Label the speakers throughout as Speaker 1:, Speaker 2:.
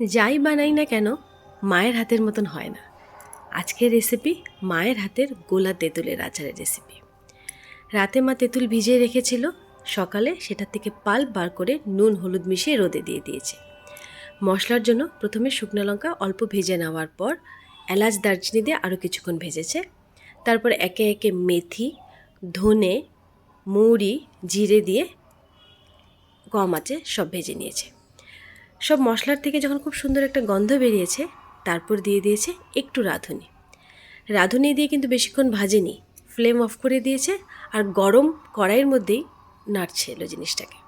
Speaker 1: যাই বানাই না কেন, মায়ের হাতের মতন হয় না। আজকের রেসিপি মায়ের হাতের গোলা তেঁতুলের আচারের রেসিপি রাতে মা তেঁতুল ভিজিয়ে রেখেছিল, সকালে সেটা থেকে পাল্প বার করে নুন, হলুদ মিশিয়ে রোদে দিয়ে দিয়েছে। মশলার জন্য প্রথমে শুকনো লঙ্কা অল্প ভেজে নেওয়ার পর এলাচ, দারচিনি দিয়ে আরও কিছুক্ষণ ভেজেছে। তারপর একে একে মেথি, ধনে মৌরি জিরে দিয়ে কম আছে, সব ভেজে নিয়েছে। সব মশলার থেকে যখন খুব সুন্দর একটা গন্ধ বেরিয়েছে, তারপর দিয়ে দিয়েছে একটু রাঁধুনি। রাঁধুনি দিয়ে কিন্তু বেশিক্ষণ ভাজেনি ফ্লেম অফ করে দিয়েছে আর গরম কড়াইয়ের মধ্যেই নাড়ছে এলো জিনিসটাকে।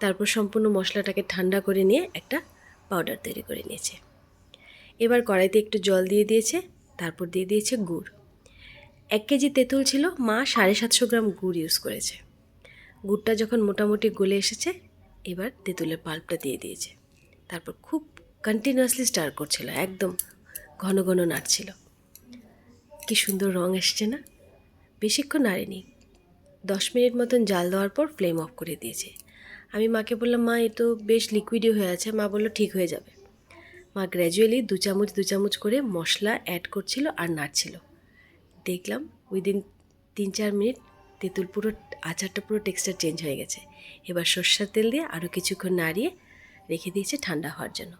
Speaker 1: তারপর সম্পূর্ণ মশলাটাকে ঠান্ডা করে নিয়ে একটা পাউডার তৈরি করে নিয়েছে। এবার কড়াইতে একটু জল দিয়ে দিয়েছে, তারপর দিয়ে দিয়েছে গুড়। এক কেজি তেঁতুল ছিল, মা সাড়ে সাতশো গ্রাম গুড় ইউজ করেছে। গুড়টা যখন মোটামুটি গলে এসেছে, এবার তেঁতুলের পাল্পটা দিয়ে দিয়েছে। তারপর খুব কন্টিনিউয়াসলি স্টার করছিল, একদম ঘন ঘন নাড়ছিল। কি সুন্দর রং এসছে না? বেশিক্ষণ নাড়েনি। দশ মিনিট মতন জাল দেওয়ার পর ফ্লেম অফ করে দিয়েছে। আমি মাকে বললাম, মা, এ তো বেশ লিকুইডই হয়ে আছে। মা বলল, ঠিক হয়ে যাবে। মা গ্র্যাজুয়ালি দু চামচ দু চামচ করে মশলা অ্যাড করছিল আর নাড়ছিল। দেখলাম উইদিন তিন চার মিনিট তেঁতুল পুরো, আচারটা পুরো টেক্সচার চেঞ্জ হয়ে গেছে। এবার সর্ষের তেল দিয়ে আরও কিছুক্ষণ নাড়িয়ে রেখে দিয়েছে ঠান্ডা হওয়ার জন্য।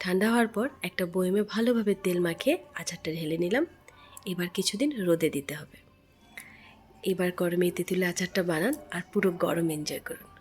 Speaker 1: ঠান্ডা হওয়ার পর একটা বয়মে ভালোভাবে তেল মাখিয়ে আচারটা ঢেলে নিলাম। এবার কিছুদিন রোদে দিতে হবে। এবার গরমে তেঁতুলের আচারটা বানান আর পুরো গরম এনজয় করুন।